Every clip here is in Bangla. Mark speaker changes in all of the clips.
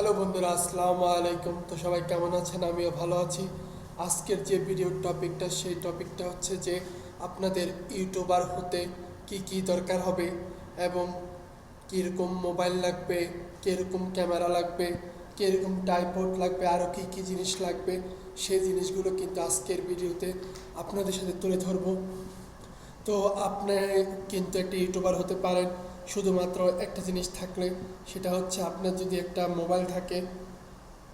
Speaker 1: হ্যালো বন্ধুরা, আসসালামু আলাইকুম। তো সবাই কেমন আছেন? আমিও ভালো আছি। আজকের যে ভিডিওর টপিকটা সেই টপিকটা হচ্ছে যে আপনাদের ইউটিউবার হতে কি কি দরকার হবে এবং কীরকম মোবাইল লাগবে, কীরকম ক্যামেরা লাগবে, কীরকম টাইপড লাগবে আরও কী কী জিনিস লাগবে, সেই জিনিসগুলো কিন্তু আজকের ভিডিওতে আপনাদের সাথে তুলে ধরবো। তো আপনি কিন্তু একটি ইউটিউবার হতে পারেন শুধুমাত্র একটা জিনিস থাকলে সেটা হচ্ছে আপনার যদি একটা মোবাইল থাকে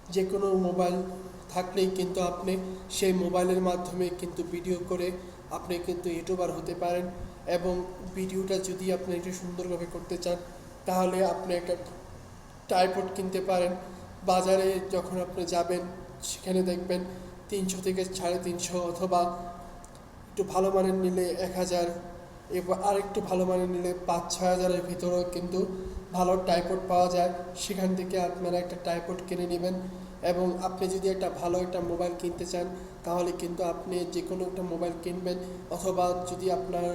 Speaker 1: যে কোনো মোবাইল থাকলেই কিন্তু আপনি সেই মোবাইলের মাধ্যমে কিন্তু ভিডিও করে আপনি কিন্তু ইউটিউবার হতে পারেন এবং ভিডিওটা যদি আপনি একটু সুন্দরভাবে করতে চান, তাহলে আপনি একটা ট্রাইপড কিনতে পারেন। বাজারে যখন আপনি যাবেন, সেখানে দেখবেন তিনশো থেকে সাড়ে তিনশো অথবা একটু ভালো মানের নিলে এক হাজার এবার আরেকটু ভালো মানে নিলে পাঁচ, ছয় হাজারের ভিতরেও কিন্তু ভালো টাইপড পাওয়া যায়। সেখান থেকে আপনারা একটা টাইপড কিনে নেবেন এবং আপনি যদি একটা ভালো একটা মোবাইল কিনতে চান, তাহলে কিন্তু আপনি যে কোনো একটা মোবাইল কিনবেন অথবা যদি আপনার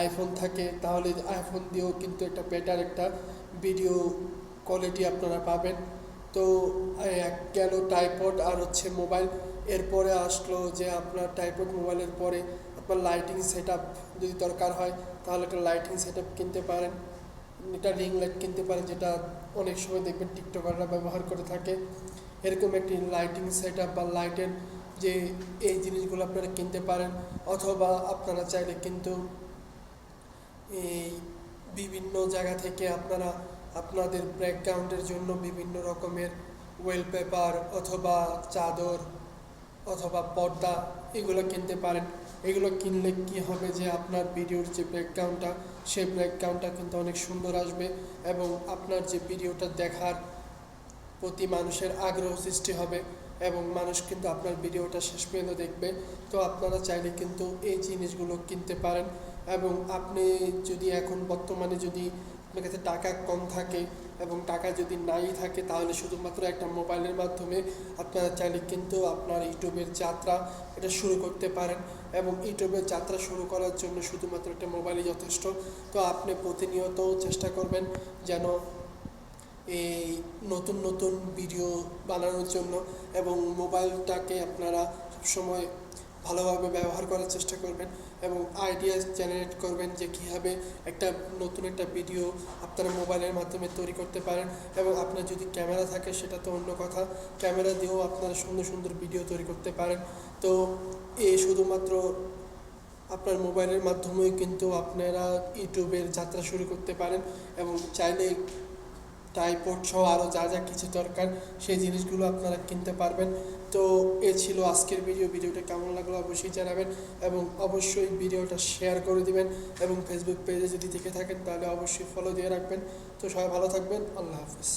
Speaker 1: আইফোন থাকে, তাহলে আইফোন দিয়েও কিন্তু একটা বেটার একটা ভিডিও কোয়ালিটি আপনারা পাবেন। তো এক গেল টাইপড আর হচ্ছে মোবাইল এরপরে আসলো যে আপনার টাইপড মোবাইলের পরে আপনার লাইটিং সেট যদি দরকার হয়, তাহলে একটা লাইটিং সেট কিনতে পারেন। এটা রিং লাইট কিনতে পারেন, যেটা অনেক সময় দেখবেন টিকটকাররা ব্যবহার করে থাকে। এরকম একটি লাইটিং সেট বা লাইটের যে এই জিনিসগুলো আপনারা কিনতে পারেন, অথবা আপনারা চাইলে কিন্তু এই বিভিন্ন জায়গা থেকে আপনারা আপনাদের ব্যাকগ্রাউন্ডের জন্য বিভিন্ন রকমের ওয়েলপেপার অথবা চাদর অথবা পর্দা, এগুলো কিনতে পারেন। এগুলো কিনলে কি হবে যে আপনার ভিডিওর যে ব্যাকগ্রাউন্ডটা সেই ব্যাকগ্রাউন্ডটা কিন্তু অনেক সুন্দর আসবে এবং আপনার যে ভিডিওটা দেখার প্রতি মানুষের আগ্রহ সৃষ্টি হবে এবং মানুষ কিন্তু আপনার ভিডিওটা শেষ পর্যন্ত দেখবে। তো আপনারা চাইলে কিন্তু এই জিনিসগুলো কিনতে পারেন এবং আপনি যদি এখন বর্তমানে যদি আপনার কাছে টাকা কম থাকে এবং টাকা যদি নাই থাকে তাহলে শুধুমাত্র একটা মোবাইলের মাধ্যমে আপনারা চাইলে কিন্তু আপনার ইউটিউবের যাত্রা এটা শুরু করতে পারেন এবং ইউটিউবের যাত্রা শুরু করার জন্য শুধুমাত্র একটা মোবাইলই যথেষ্ট। তো আপনি প্রতিনিয়ত চেষ্টা করবেন যেন এই নতুন নতুন ভিডিও বানানোর জন্য এবং মোবাইলটাকে আপনারা সবসময় ভালোভাবে ব্যবহার করার চেষ্টা করবেন। এবং আইডিয়া জেনারেট করবেন যে কীভাবে একটা নতুন একটা ভিডিও আপনারা মোবাইলের মাধ্যমে তৈরি করতে পারেন এবং আপনার যদি ক্যামেরা থাকে সেটা তো অন্য কথা। ক্যামেরা দিয়েও আপনারা সুন্দর সুন্দর ভিডিও তৈরি করতে পারেন। তো এ শুধুমাত্র আপনার মোবাইলের মাধ্যমেই কিন্তু আপনারা ইউটিউবের যাত্রা শুরু করতে পারেন এবং চাইলে টাইপড সহ আরও যা যা কিছু দরকার, সেই জিনিসগুলো আপনারা কিনতে পারবেন। তো এ ছিল আজকের ভিডিও ভিডিওটা কেমন লাগল অবশ্যই জানাবেন এবং অবশ্যই ভিডিওটা শেয়ার করে দিবেন এবং ফেসবুক পেজে যদি দেখে থাকেন, তাহলে অবশ্যই ফলো দিয়ে রাখবেন। তো সবাই ভালো থাকবেন। আল্লাহ হাফিজ।